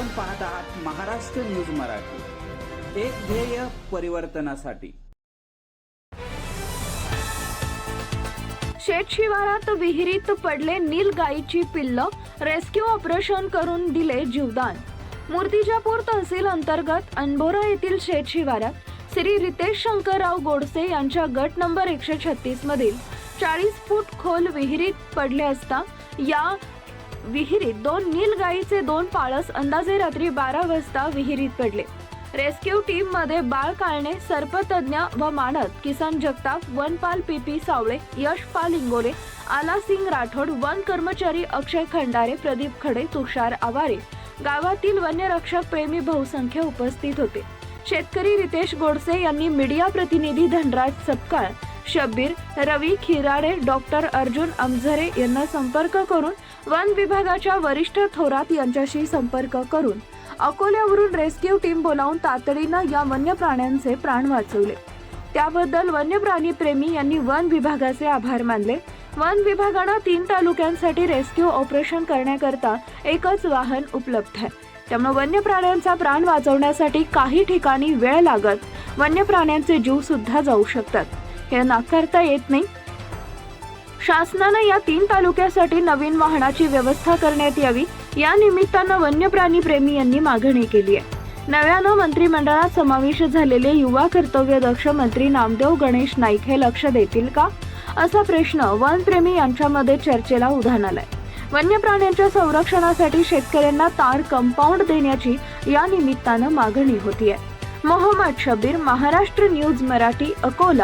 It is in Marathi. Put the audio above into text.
आपण पाहत आहात महाराष्ट्र न्यूज मराठी. एक ध्येय परिवर्तनासाठी. शेत शिवारात विहिरीत पडले नीलगाईची पिल्ल रेस्क्यू ऑपरेशन करून दिले जीवदान. मूर्तिजापूर तहसील अंतर्गत अनबोरा येथील शेत शिवारात श्री रितेश शंकरराव गोडसे यांच्या गट नंबर एकशे छत्तीस मधील चाळीस फूट खोल विहिरीत पडले असता या विहिरीत दोन नीलगाईचे दोन पाळस अंदाजे रात्री बारा वाजता विहिरीत पडले. रेस्क्यू टीममध्ये बाळ काळणे सर्पतज्ञ व मानद किसन जगताप वनपाल पी पी सावळे यशपाल इंगोले आला सिंग राठोड वन कर्मचारी अक्षय खंडारे प्रदीप खडे तुषार आवारे गावातील वन्यरक्षक प्रेमी बहुसंख्य उपस्थित होते. शेतकरी रितेश गोडसे यांनी मीडिया प्रतिनिधी धनराज सपकाळ शब्बीर रवी खिराडे डॉक्टर अर्जुन अमझरे यांना संपर्क करून वन विभागाच्या वरिष्ठ थोरात यांच्याशी संपर्क करून अकोल्यावरून रेस्क्यू टीम बोलावून तातडीनं या वन्य प्राण्यांचे प्राण वाचवले. त्याबद्दल वन्य प्राणी प्रेमी यांनी वन विभागाचे आभार मानले. वन विभागानं तीन तालुक्यांसाठी रेस्क्यू ऑपरेशन करण्याकरता एकच वाहन उपलब्ध आहे. त्यामुळे वन्य प्राण्यांचा प्राण वाचवण्यासाठी काही ठिकाणी वेळ लागत वन्य प्राण्यांचे जीव सुद्धा जाऊ शकतात. हे नाकारता येत नाही. शासनानं या तीन तालुक्यासाठी नवीन वाहनाची व्यवस्था करण्यात यावी. या निमित्तानं वन्यप्राणी प्रेमी यांनी मागणी केली आहे. नव्यानं मंत्रिमंडळात समावेश झालेले युवा कर्तव्यदक्ष मंत्री नामदेव गणेश नाईक हे लक्ष देतील का? असा प्रश्न वनप्रेमी यांच्यामध्ये चर्चेला उधाण आलाय. वन्य प्राण्यांच्या संरक्षणासाठी शेतकऱ्यांना तार कंपाऊंड देण्याची या निमित्तानं मागणी होतीये. मोहम्मद शबीर महाराष्ट्र न्यूज मराठी अकोला.